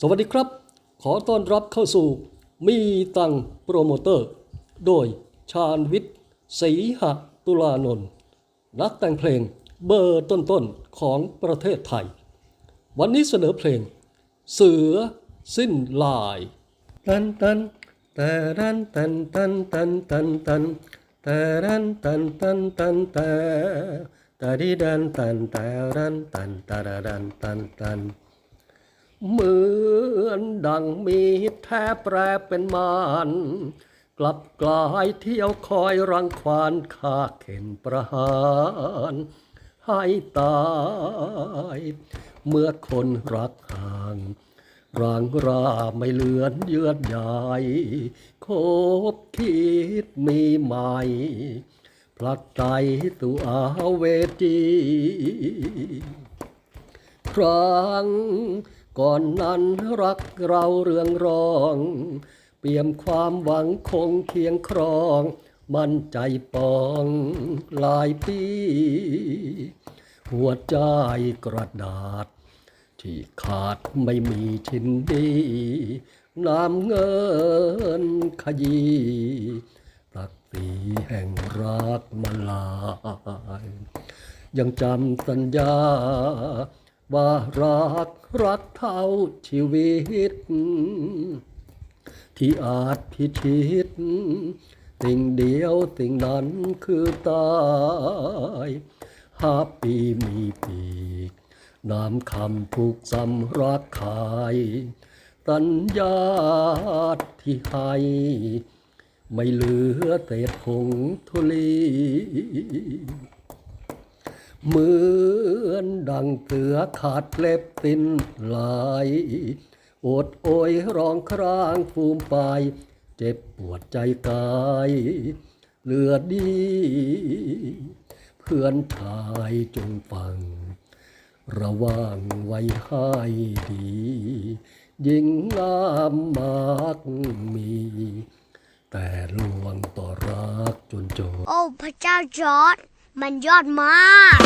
สวัสดีครับ ขอต้อนรับเข้าสู่มีตังโปรโมเตอร์ โดยชาญวิทย์ศรีหะตุลานนท์นักแต่งเพลงเบอร์ต้นๆของประเทศไทย วันนี้เสนอเพลง เสือสิ้นลายตันตันแต่ดันตันตันตันตันตันแต่ดันตันตันตันแต่แต่ดีดันตันแต่ดันตันต่ดันตันตัน เหมือนดังมีแท้แปรเป็นมารกลับกลายเที่ยวคอยรังควานข้าเข็นประหารให้ตาย เมื่อคนรักห่างร่างราไม่เลือนเยือดใหญ่คบคิดมีใหม่พลัดใจสู่อาเวจีครั้ง ก่อนนั้นรักเราเรืองรอง เปี่ยมความหวังคงเคียงครอง มั่นใจปองหลายปี หัวใจกระดาษ ที่ขาดไม่มีชิ้นดีน้ำเงินขยีตักสีแห่งรักมาลาย ยังจำสัญญา ว่ารักรักเท่าชีวิต ที่อาจพิชิต สิ่งเดียวสิ่งนั้นคือตายห้าปีมีปีกน้ำคำผูกสำรักขายสัญญาที่ให้ไม่เหลือเศษผงทุลี เหมือนดังเสือขาดเล็บสิ้นลายอดโอยร้องครางฟูมไปายเจ็บปวดใจกายเหลือดี เพื่อนชายจงฟัง ระวังไว้ให้ดียิ่งงามมากมี แต่ลวงต่อรักจนจบโอ้ พระเจ้าจอร์ด มันยอดมาก